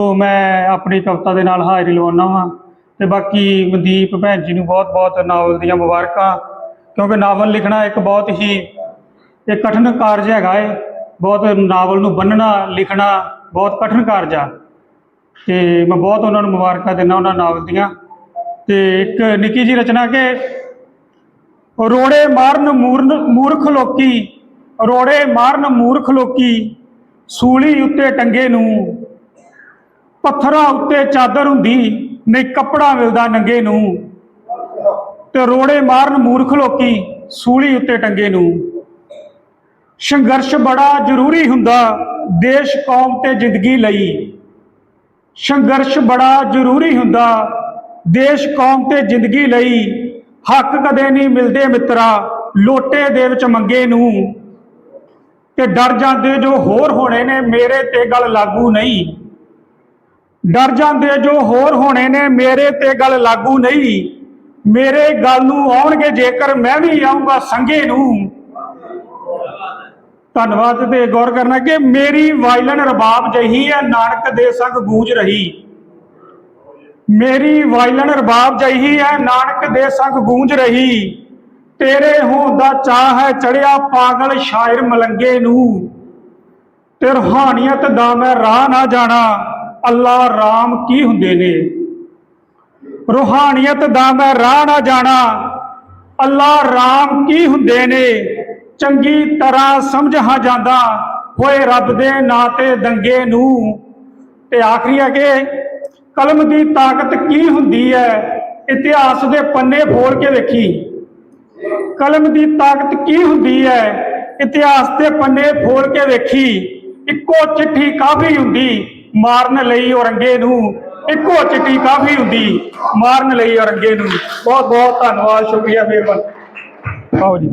ਤੋਂ ਮੈਂ ਆਪਣੀ ਕਵਿਤਾ ਦੇ ਨਾਲ ਹਾਜ਼ਰੀ ਲਵਾਉਣਾ ਵਾਂ ਤੇ ਬਾਕੀ ਮਨਦੀਪ ਭੈਣ ਜੀ ਨੂੰ ਬਹੁਤ-ਬਹੁਤ ਨਾਵਲ ਦੀਆਂ ਮੁਬਾਰਕਾਂ, ਕਿਉਂਕਿ ਨਾਵਲ ਲਿਖਣਾ ਇੱਕ ਬਹੁਤ ਹੀ, ਇਹ ਕਠਿਨ ਕਾਰਜ ਹੈਗਾ ਏ। ਬਹੁਤ ਨਾਵਲ ਨੂੰ ਬੰਨਣਾ, ਲਿਖਣਾ ਬਹੁਤ ਕਠਿਨ ਕਾਰਜ ਆ। ਤੇ ਮੈਂ ਬਹੁਤ ਉਹਨਾਂ ਨੂੰ ਮੁਬਾਰਕਾਂ ਦਿੰਦਾ ਉਹਨਾਂ ਨਾਵਲ ਦੀਆਂ। ਤੇ ਇੱਕ ਨਿੱਕੀ ਜੀ ਰਚਨਾ ਕਿ ਰੋੜੇ ਮਾਰਨ ਮੂਰਨ, ਮੂਰਖ ਲੋਕੀ, ਰੋੜੇ ਮਾਰਨ ਮੂਰਖ ਲੋਕੀ, ਸੂਲੀ ਉੱਤੇ ਟੰਗੇ ਨੂੰ ਪੱਥਰਾਂ ਉੱਤੇ ਚਾਦਰ ਹੁੰਦੀ, ਨਹੀਂ ਕੱਪੜਾ ਮਿਲਦਾ ਨੰਗੇ ਨੂੰ। ਤੇ ਰੋੜੇ ਮਾਰਨ ਮੂਰਖ ਲੋਕੀ ਸੂਲੀ ਉੱਤੇ ਟੰਗੇ ਨੂੰ। ਸੰਘਰਸ਼ ਬੜਾ ਜ਼ਰੂਰੀ ਹੁੰਦਾ, ਦੇਸ਼, ਕੌਮ ਤੇ ਜ਼ਿੰਦਗੀ ਲਈ। ਸੰਘਰਸ਼ ਬੜਾ ਜ਼ਰੂਰੀ ਹੁੰਦਾ, ਦੇਸ਼, ਕੌਮ ਤੇ ਜ਼ਿੰਦਗੀ ਲਈ। ਹੱਕ ਕਦੇ ਨਹੀਂ ਮਿਲਦੇ ਮਿੱਤਰਾ, ਲੋਟੇ ਦੇ ਵਿੱਚ ਮੰਗੇ ਨੂੰ। ਤੇ ਡਰ ਜਾਂਦੇ ਜੋ ਹੋਰ ਹੋਣੇ ਨੇ, ਮੇਰੇ ਤੇ ਗੱਲ ਲਾਗੂ ਨਹੀਂ। ਡਰ ਜਾਂਦੇ ਜੋ ਹੋਰ ਹੋਣੇ ਨੇ, ਮੇਰੇ ਤੇ ਗੱਲ ਲਾਗੂ ਨਹੀਂ। ਮੇਰੇ ਗੱਲ ਨੂੰ ਆਉਣਗੇ, ਜੇਕਰ ਮੈਂ ਵੀ ਆਉਂਗਾ ਸੰਗੇ ਨੂੰ। ਧੰਨਵਾਦ ਤੇ ਗੌਰ ਕਰਨਾ ਕਿ ਮੇਰੀ ਵਾਇਲਨ ਰਬਾਬ ਜਹੀ ਹੈ, ਨਾਨਕ ਦੇ ਸੰਗ ਗੂੰਜ ਰਹੀ। ਮੇਰੀ ਵਾਇਲਨ ਰਬਾਬ ਜਹੀ ਹੈ, ਨਾਨਕ ਦੇ ਸੰਗ ਗੂੰਜ ਰਹੀ। ਤੇਰੇ ਹੋਣ ਦਾ ਚਾਹ ਹੈ ਚੜਿਆ ਪਾਗਲ ਸ਼ਾਇਰ ਮਲੰਗੇ ਨੂੰ। ਤੇ ਰੂਹਾਨੀਅਤ ਦਾ ਮੈਂ ਰਾਹ ਨਾ ਜਾਣਾ। ਅੱਲਾ ਰਾਮ ਕੀ ਹੁੰਦੇ ਨੇ? ਰੂਹਾਨੀਅਤ ਦਾ ਮੈਂ ਰਾਹ ਨਾ ਜਾਣਾ। ਅੱਲਾ ਰਾਮ ਕੀ ਹੁੰਦੇ ਨੇ? ਚੰਗੀ ਤਰ੍ਹਾਂ ਸਮਝ ਹਾਂ ਜਾਂਦਾ। ਹੋਏ ਰੱਬ ਦੇ ਨਾਂ ਤੇ ਦੰਗੇ ਨੂੰ। ਤੇ ਆਖਰੀ ਹੈ ਕਿ ਕਲਮ ਦੀ ਤਾਕਤ ਕੀ ਹੁੰਦੀ ਹੈ? ਇਤਿਹਾਸ ਦੇ ਪੰਨੇ ਫੋੜ ਕੇ ਵੇਖੀ। ਕਲਮ ਦੀ ਤਾਕਤ ਕੀ ਹੁੰਦੀ ਹੈ? ਇਤਿਹਾਸ ਦੇ ਪੰਨੇ ਫੋੜ ਕੇ ਵੇਖੀ। ਇੱਕੋ ਚਿੱਠੀ ਕਾਫੀ ਹੁੰਦੀ। ਮਾਰਨ ਲਈ ਔਰੰਗੇ ਨੂੰ ਇੱਕੋ ਚਿੱਟੀ ਕਾਫੀ ਹੁੰਦੀ, ਮਾਰਨ ਲਈ ਔਰੰਗੇ ਨੂੰ। ਬਹੁਤ ਬਹੁਤ ਧੰਨਵਾਦ, ਸ਼ੁਕਰੀਆ, ਮਿਹਰਬਾਨੀ। ਆਓ ਜੀ।